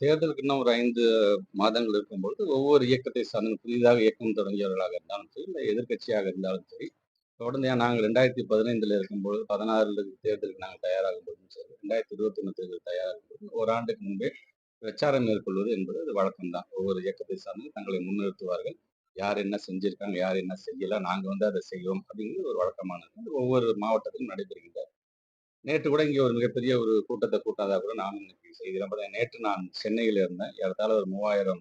தேர்தலுக்கு இன்னும் ஒரு ஐந்து மாதங்கள் இருக்கும்பொழுது, ஒவ்வொரு இயக்கத்தை சார்ந்த புதிதாக இயக்கம் தொடங்கியவர்களாக இருந்தாலும் சரி, இல்லை எதிர்க்கட்சியாக இருந்தாலும் சரி, தொடர்ந்து நாங்கள் ரெண்டாயிரத்தி 2015ல இருக்கும்பொழுது 16ல தேர்தலுக்கு நாங்கள் தயாராகும் போதும் சரி, 2021 தேர்தலுக்கு தயாராகும்போது, ஓராண்டுக்கு முன்பே பிரச்சாரம் மேற்கொள்வது என்பது அது வழக்கம்தான் ஒவ்வொரு இயக்கத்தை சார்ந்து தங்களை முன்னிறுத்துவார்கள். யார் என்ன செஞ்சிருக்காங்க, யார் என்ன செய்யலாம் நாங்கள் வந்து அதை செய்வோம் அப்படிங்கிறது ஒரு வழக்கமானது. ஒவ்வொரு மாவட்டத்திலும் நடைபெறுகின்ற நேற்று கூட இங்கே ஒரு மிகப்பெரிய ஒரு கூட்டத்தை கூட்டாதா கூட நானும் இன்னைக்கு செய்தேன் பார்த்தேன். நேற்று நான் சென்னையில் இருந்தேன். ஏறத்தாழ ஒரு 3000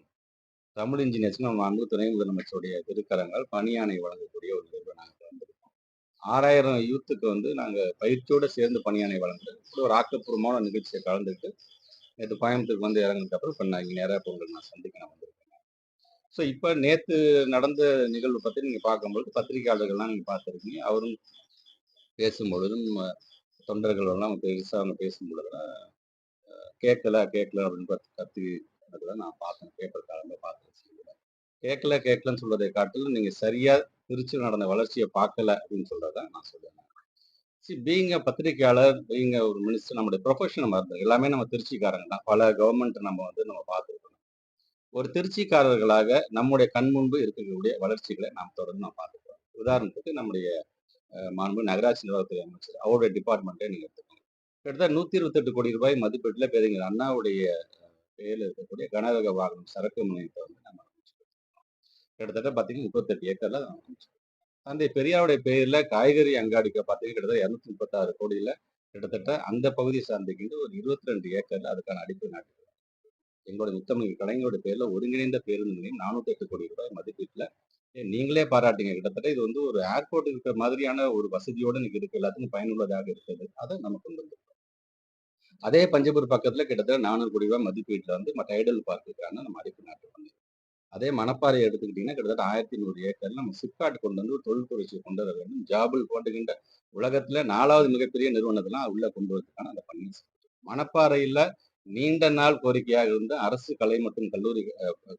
தமிழ் இன்ஜினியர்ஸ் நம்ம அன்பு துணை முதலமைச்சருடைய திருக்கரங்கள் பணியாணை வழங்கக்கூடிய ஒரு நிகழ்வ நாங்க கலந்துருக்கோம். 6000 யூத்துக்கு வந்து நாங்கள் பயிற்சியோடு சேர்ந்து பணியானை வழங்குறது. ஒரு ஆக்கப்பூர்வமான நிகழ்ச்சியை கலந்துட்டு, நேற்று கோயம்புத்தூருக்கு வந்து இறங்குனதுக்கு அப்புறம் இப்போ நான் இங்கே நேராக இப்ப நான் சந்திக்க நான் வந்திருக்கேன் ஸோ இப்போ நேற்று நடந்த நிகழ்வு பற்றி நீங்கள் பார்க்கும்பொழுது, பத்திரிகையாளர்கள்லாம் நீங்கள் பார்த்துருக்கீங்க அவரும் பேசும்பொழுதும், தொண்டர்கள் எல்லாம் பெருசாக அவங்க பேசும்பொழுதெல்லாம், கேட்கல, கேட்கல அப்படின்னு பார்த்து கத்தி அதெல்லாம் நான் பார்த்தேன். பேப்பர் காலம்ல பார்த்தேன் கேட்கல, கேட்கலன்னு சொல்றதை காட்டிலும், நீங்க சரியா திருச்சி நடந்த வளர்ச்சியை பார்க்கல அப்படின்னு சொல்றத நான் சொல்லுவேன். சி பீங்க பத்திரிகையாளர் பத்திரிக்கையாளர், ஒரு மினிஸ்டர் நம்முடைய ப்ரொஃபஷன் நம்ம இருந்தது. எல்லாமே நம்ம திருச்சிக்காரங்க தான். பல கவர்மெண்ட் நம்ம வந்து நம்ம பார்த்துருக்கோம். ஒரு திருச்சிக்காரர்களாக நம்முடைய கண் முன்பு இருக்கக்கூடிய வளர்ச்சிகளை நாம் தொடர்ந்து நாம் பார்த்துக்கிறோம். உதாரணத்துக்கு நம்முடைய மாண்பு நகராட்சி நிர்வாகத்துறை அமைச்சர், அவருடைய டிபார்ட்மெண்ட்டை நீங்கள் எடுத்துக்கோங்க. கிட்டத்தட்ட 128 கோடி ரூபாய் மதிப்பீட்டில் பேரறிஞர் அண்ணாவுடைய பெயரில் இருக்கக்கூடிய கனரக வாகனம் சரக்கு முனையத்தை வந்து நம்ம கிட்டத்தட்ட பார்த்தீங்கன்னா முப்பத்தெட்டு ஏக்கரில் அமைச்சிருக்கோம். தந்தை பெரியாருடைய பெயரில் காய்கறி அங்காடிக்கு பார்த்தீங்கன்னா, கிட்டத்தட்ட 236 கோடியில கிட்டத்தட்ட அந்த பகுதியை சார்ந்துக்கிட்டு ஒரு இருபத்தி ரெண்டு ஏக்கரில் அதுக்கான அடிப்படை நாட்டு எங்களுடைய முத்தமிழ் கலைஞருடைய பேரில் ஒருங்கிணைந்த பேருந்து நிலையம் 408 கோடி ரூபாய் மதிப்பீட்டில் நீங்களே பாராட்டுங்க. கிட்டத்தட்ட இது வந்து ஒரு ஏர்போர்ட் இருக்கிற மாதிரியான ஒரு வசதியோட இன்னைக்கு இருக்கு. எல்லாத்துக்கும் பயனுள்ளதாக இருக்குது. அதை நம்ம கொண்டு வந்திருக்கோம். அதே பஞ்சப்பூர் பக்கத்துல கிட்டத்தட்ட 400 கோடி ரூபாய் மதிப்பீட்டில் வந்து மற்ற டைடல் பார்க்குக்கான நம்ம அடிப்பு நாட்டு பண்ணியிருக்கோம். அதே மணப்பாறை எடுத்துக்கிட்டீங்கன்னா, கிட்டத்தட்ட 1100 ஏக்கர்ல நம்ம சிப்காட் கொண்டு வந்து ஒரு தொழில் கொண்டு வர வேண்டும். ஜாபில் போட்டுக்கின்ற உலகத்துல நாலாவது மிகப்பெரிய நிறுவனத்தெல்லாம் உள்ள கொண்டு வரதுக்கான அந்த பண்ணி மணப்பாறையில் மணப்பாறையில நீண்ட நாள் கோரிக்கையாக இருந்த அரசு கலை மற்றும் கல்லூரி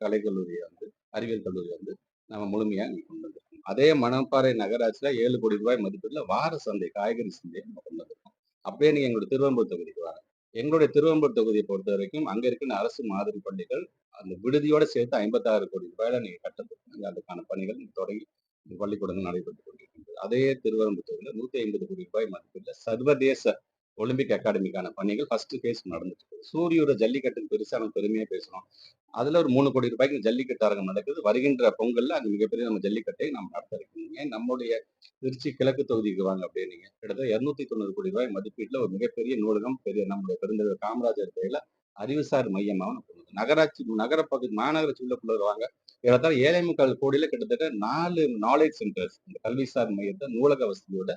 கலை கல்லூரியை வந்து அறிவியல் கல்லூரி வந்து நம்ம முழுமையா கொண்டு வந்திருக்கோம். அதே மணப்பாறை நகராட்சியில ஏழு கோடி ரூபாய் மதிப்பீட்டுல வார சந்தை, காய்கறி சந்தையை நம்ம கொண்டு வந்திருக்கோம். அப்படியே நீங்க எங்களுடைய திருவம்பூர் தொகுதிக்கு வாங்க. எங்களுடைய திருவெம்பூர் பொறுத்த பொறுத்தவரைக்கும், அங்க இருக்கிற அரசு மாதிரி பள்ளிகள், அந்த விடுதியோட சேர்த்து 56 கோடி ரூபாயில நீங்க கட்டறதுக்கு அதுக்கான பணிகள் தொடங்கி பள்ளிக்கூடங்கள் நடைபெற்று கொண்டிருக்கின்றது. அதே திருவெம்பு தொகுதியில் நூத்தி ஐம்பது கோடி ரூபாய் மதிப்பீட்டுல சர்வதேச ஒலிம்பிக் அகாடமிக்கான பணிகள் ஃபர்ஸ்ட் ஃபேஸ் நடந்துட்டு இருக்கு. சூரியோட ஜல்லிக்கட்டுக்கு பெருசாக நம்ம பெருமையாக பேசுறோம். அதுல ஒரு மூணு கோடி ரூபாய்க்கு ஜல்லிக்கட்டு அரங்கம் நடக்குது. வருகின்ற பொங்கல்ல அது மிகப்பெரிய நம்ம ஜல்லிக்கட்டை நம்ம நடத்த இருக்கிறோம். ஏன் நம்முடைய திருச்சி கிழக்கு தொகுதிக்கு வாங்க அப்படியே நீங்க. கிட்டத்தட்ட 290 கோடி ரூபாய் மதிப்பீட்டில் ஒரு மிகப்பெரிய நூலகம், பெரிய நம்முடைய பெருந்தலைவர் காமராஜர் பெயரில் அறிவுசார் மையமா நகராட்சி நகர பகுதி மாநகராட்சி உள்ளுக்குள்ள வாங்க. ஏறத்தாழ 7.25 கோடியில கிட்டத்தட்ட நாலு நாலேஜ் சென்டர்ஸ் இந்த கல்விசார் மையத்தை நூலக வசதியோட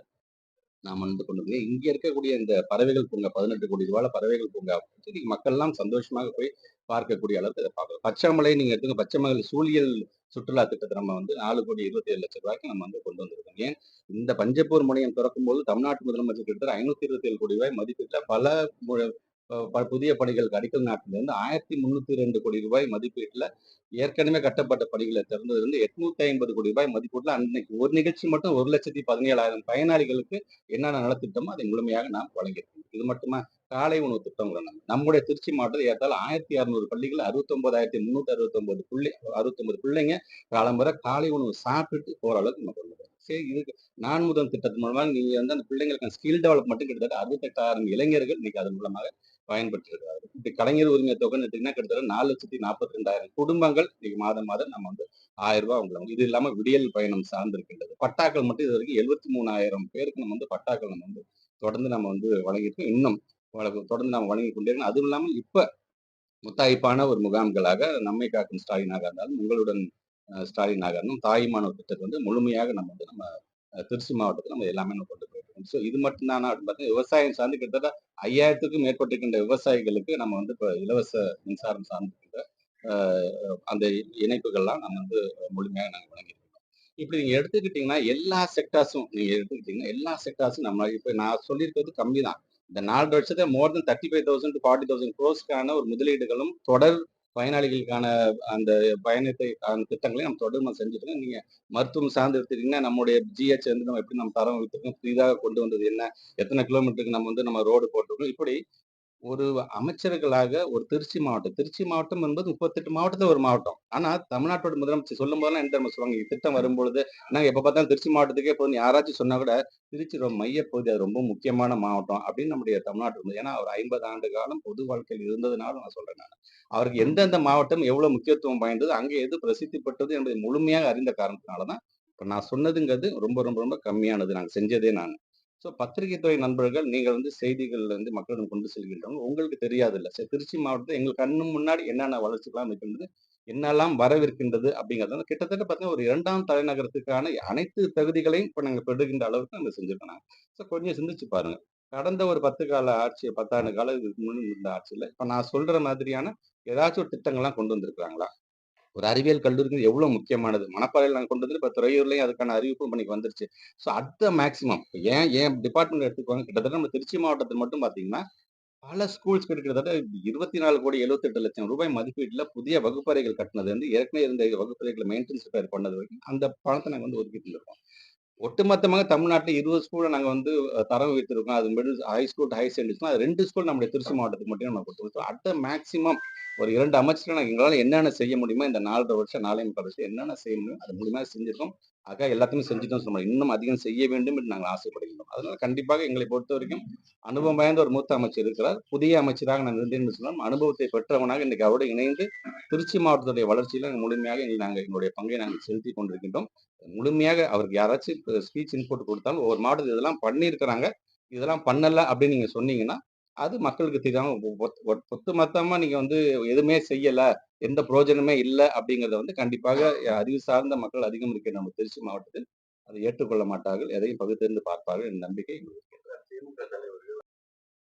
நாம் வந்து கொண்டு இங்க இருக்கக்கூடிய இந்த பறவைகள் பூங்கா 18 கோடி ரூபாயில பறவைகள் பூங்கா இன்னைக்கு எல்லாம் சந்தோஷமாக போய் பார்க்கக்கூடிய அளவுக்கு அதை பார்க்கலாம். பச்சைமலை நீங்க எடுத்துங்க பச்சைமலை சூழியல் சுற்றுலா திட்டத்தை நம்ம வந்து நாலு கோடி 27 லட்சம் ரூபாய்க்கு நம்ம வந்து கொண்டு வந்திருக்கோம். ஏன் இந்த பஞ்சப்பூர் முனையம் திறக்கும்போது தமிழ்நாட்டு முதலமைச்சர் கிட்டத்தட்ட 527 கோடி ரூபாய் மதிப்பீட்டுல பல புதிய பணிகளுக்கு அடிக்கல் நாட்டிலிருந்து 1302 கோடி ரூபாய் மதிப்பீட்டுல ஏற்கனவே கட்டப்பட்ட பணிகளை திறந்ததுலேருந்து எட்நூத்தி ஐம்பது கோடி ரூபாய் மதிப்பீட்டுல அன்னைக்கு ஒரு நிகழ்ச்சி மட்டும் 1,17,000 பயனாளிகளுக்கு என்னென்ன நலத்திட்டமோ அதை முழுமையாக நாம் வழங்கியிருக்கோம். இது மட்டுமா? காலை உணவு திட்டம் நம்முடைய திருச்சி மாவட்டத்தில் ஏற்றாலும் ஆயிரத்தி அறுநூறு பள்ளிகள் 69,369 புள்ளி 69 பிள்ளைங்க காலம்பர காலை உணவு சாப்பிட்டுட்டு போற அளவுக்கு நம்ம கொண்டு சரி இதுக்கு நான் முதல் திட்டத்தின் மூலமா நீங்க வந்து அந்த பிள்ளைங்களுக்கு ஸ்கில் டெவலப்மெண்ட் கிட்டத்தட்ட 68,000 இளைஞர்கள் இன்னைக்கு அதன் மூலமாக பயன்பெற்றிருக்கிறார்கள் இப்படி கலைஞர் உரிமை தொகைன்னு எடுத்தீங்கன்னா கிட்டத்தட்ட 4,42,000 குடும்பங்கள் இன்னைக்கு மாதம் மாதம் நம்ம வந்து ஆயிரம் 1000 அவங்களுக்கு இது இல்லாம விடியல் பயணம் சார்ந்திருக்கின்றது. பட்டாக்கள் மட்டும் இது வரைக்கும் எழுபத்தி மூணாயிரம் பேருக்கு நம்ம வந்து பட்டாக்கள் நம்ம வந்து தொடர்ந்து நம்ம வந்து வழங்கியிருக்கோம். இன்னும் தொடர்ந்து நம்ம வழங்கி கொண்டிருக்கோம் அதுவும் இல்லாமல் இப்ப முத்தாய்ப்பான ஒரு முகாம்களாக நம்மை காக்கும் ஸ்டாலினாக இருந்தாலும், உங்களுடன் ஸ்டாலின் ஸ்டாலினாக இருந்தாலும், தாயுமானவர் திட்டத்தை வந்து முழுமையாக நம்ம வந்து நம்ம திருச்சி மாவட்டத்தில் நம்ம எல்லாமே நம்ம கொண்டு போயிருக்கோம். ஸோ இது மட்டும்தானா அப்படின்னு விவசாயம் சார்ந்து கிட்டத்தட்ட 5000த்துக்கும் மேற்பட்டிருக்கின்ற விவசாயிகளுக்கு நம்ம வந்து இப்போ இலவச மின்சாரம் சார்ந்திருக்கின்ற அந்த இணைப்புகள்லாம் நம்ம வந்து முழுமையாக நாங்கள் வழங்கியிருக்கோம். இப்படி நீங்கள் எடுத்துக்கிட்டிங்கன்னா எல்லா செக்டார்ஸும் நீங்க எடுத்துக்கிட்டிங்கன்னா எல்லா செக்டார்ஸும் நம்ம இப்போ நான் சொல்லியிருக்கிறது கம்மி தான். இந்த 4 வருஷத்துல மோர் தென் 35,000 டூ 40,000 குரோர்ஸ்க்கான ஒரு முதலீடுகளும், தொடர் பயனாளிகளுக்கான அந்த பயணத்தை அந்த திட்டங்களையும் நம்ம தொடர்ந்து நம்ம செஞ்சுட்டு நீங்க மருத்துவம் சார்ந்து எடுத்துட்டீங்கன்னா நம்முடைய ஜிஹெச் வந்து நம்ம எப்படி நம்ம தரம் வைத்திருக்கோம், புதிதாக கொண்டு வந்தது என்ன? எத்தனை கிலோமீட்டருக்கு நம்ம வந்து நம்ம ரோடு போட்டிருக்கோம். இப்படி ஒரு அமைச்சர்களாக ஒரு திருச்சி மாவட்டம் திருச்சி மாவட்டம் என்பது முப்பத்தெட்டு மாவட்டத்தில் ஒரு மாவட்டம். ஆனா தமிழ்நாட்டோட முதலமைச்சர் சொல்லும் போதெல்லாம் என்ன தெரியுமா சொல்லுவாங்க? திட்டம் வரும்பொழுது நாங்க எப்ப பார்த்தாலும் திருச்சி மாவட்டத்துக்கே போதும் யாராச்சும் சொன்னா கூட திருச்சி ரொம்ப மையப்பகுதி அது ரொம்ப முக்கியமான மாவட்டம் அப்படின்னு நம்முடைய தமிழ்நாட்டு இருந்தது ஏன்னா அவர் ஐம்பது ஆண்டு காலம் பொது வாழ்க்கையில் இருந்ததுனால நான் சொல்றேன் நான். அவருக்கு எந்தெந்த மாவட்டம் எவ்வளவு முக்கியத்துவம் வாய்ந்தது அங்கே எது பிரசித்தி பெற்றது என்பதை முழுமையாக அறிந்த காரணத்தினாலதான் இப்ப நான் சொன்னதுங்கிறது ரொம்ப ரொம்ப ரொம்ப கம்மியானது. நாங்க செஞ்சதே நான். ஸோ பத்திரிகை துறை நண்பர்கள் நீங்கள் வந்து செய்திகள் வந்து மக்களிடம் கொண்டு செல்கின்றவங்க உங்களுக்கு தெரியாது இல்லை சரி திருச்சி மாவட்டத்தில் எங்கள் கண்ணு முன்னாடி என்னென்ன வளர்ச்சிகளாம் இருக்கின்றது என்னெல்லாம் வரவிருக்கின்றது அப்படிங்கிறது கிட்டத்தட்ட பார்த்தீங்கன்னா ஒரு இரண்டாம் தலைநகரத்துக்கான அனைத்து தகுதிகளையும் இப்போ நாங்கள் பெறுகின்ற அளவுக்கு நம்ம செஞ்சுருக்கோம். ஸோ கொஞ்சம் சிந்திச்சு பாருங்க. கடந்த ஒரு பத்து கால ஆட்சி பத்தாண்டு கால இதுக்கு முன்னாடி இருந்த ஆட்சியில் இப்போ நான் சொல்ற மாதிரியான ஏதாச்சும் ஒரு திட்டங்கள்லாம் கொண்டு வந்திருக்கிறாங்களா? ஒரு அறிவியல் கல்லூரிக்கு எவ்வளவு முக்கியமானது? மணப்பாறையில் நாங்கள் கொண்டு வந்து இப்போ துறையூர்லேயும் அதுக்கான அறிவிப்பு பண்ணி வந்துருச்சு. ஸோ அடுத்த மேக்சிமம் ஏன் ஏன் டிபார்ட்மெண்ட் எடுத்துக்கோங்க? கிட்டத்தட்ட நம்ம திருச்சி மாவட்டத்தில் மட்டும் பார்த்தீங்கன்னா பல ஸ்கூல்ஸ் கிட்டத்தட்ட இருபத்தி நாலு கோடி எழுபத்தி எட்டு லட்சம் ரூபாய் மதிப்பீட்டில் புதிய வகுப்பறைகள் கட்டினது வந்து ஏற்கனவே இருந்த வகுப்பறைகளை மெயின்டெனன்ஸ் ரிப்பேர் பண்ணது வரைக்கும் அந்த பணத்தை நாங்கள் வந்து ஒதுக்கிட்டு இருக்கோம் ஒட்டுமொத்தமாக தமிழ்நாட்டில் இருபது ஸ்கூலை நாங்கள் வந்து தரம் வைத்திருக்கோம் அது middle high school high secondary அது ரெண்டு ஸ்கூல் நம்முடைய திருச்சி மாவட்டத்துக்கு மட்டும் நம்ம கொடுத்துருக்கோம் அடுத்த மேக்சிமம் ஒரு இரண்டு அமைச்சர்கள் நாங்கள் எங்களால் என்னென்ன செய்ய முடியுமோ இந்த நாலரை வருஷம் நாலே முக்கால் வருஷம் என்னென்ன செய்ய முடியும் அது மூலியமாக செஞ்சிருக்கோம். ஆக எல்லாத்தையுமே செஞ்சுட்டோம் சொல்ல இன்னும் அதிகம் செய்ய வேண்டும் என்று நாங்கள் ஆசைப்படுகின்றோம். அதனால கண்டிப்பாக எங்களை பொறுத்த வரைக்கும் அனுபவம் வாய்ந்த ஒரு மூத்த அமைச்சர் இருக்கிறார். புதிய அமைச்சராக நான் இருந்தேன் என்று சொன்னால் அனுபவத்தை பெற்றவனாக இன்றைக்கு அவரோடு இணைந்து திருச்சி மாவட்டத்துடைய வளர்ச்சியில் நாங்கள் முழுமையாக எங்கள் நாங்கள் எங்களுடைய பங்கை நாங்கள் செலுத்தி கொண்டிருக்கின்றோம். முழுமையாக அவருக்கு யாராச்சும் ஸ்பீச் இன்புட் கொடுத்தாலும் ஒவ்வொரு மாவட்டத்தில் இதெல்லாம் பண்ணியிருக்கிறாங்க. இதெல்லாம் பண்ணல அப்படின்னு நீங்க சொன்னீங்கன்னா அது மக்களுக்கு தெரியாம ஒத்- மொத்தமா நீங்க வந்து எதுவுமே செய்யல எந்த பிரயோஜனமே இல்லை அப்படிங்கறத வந்து கண்டிப்பாக அறிவு சார்ந்த மக்கள் அதிகம் இருக்கிற நம்ம திருச்சி மாவட்டத்தில். அதை ஏற்றுக்கொள்ள மாட்டார்கள். எதையும் பகுத்தறிந்து பார்ப்பார்கள் என் நம்பிக்கை எங்களுக்கு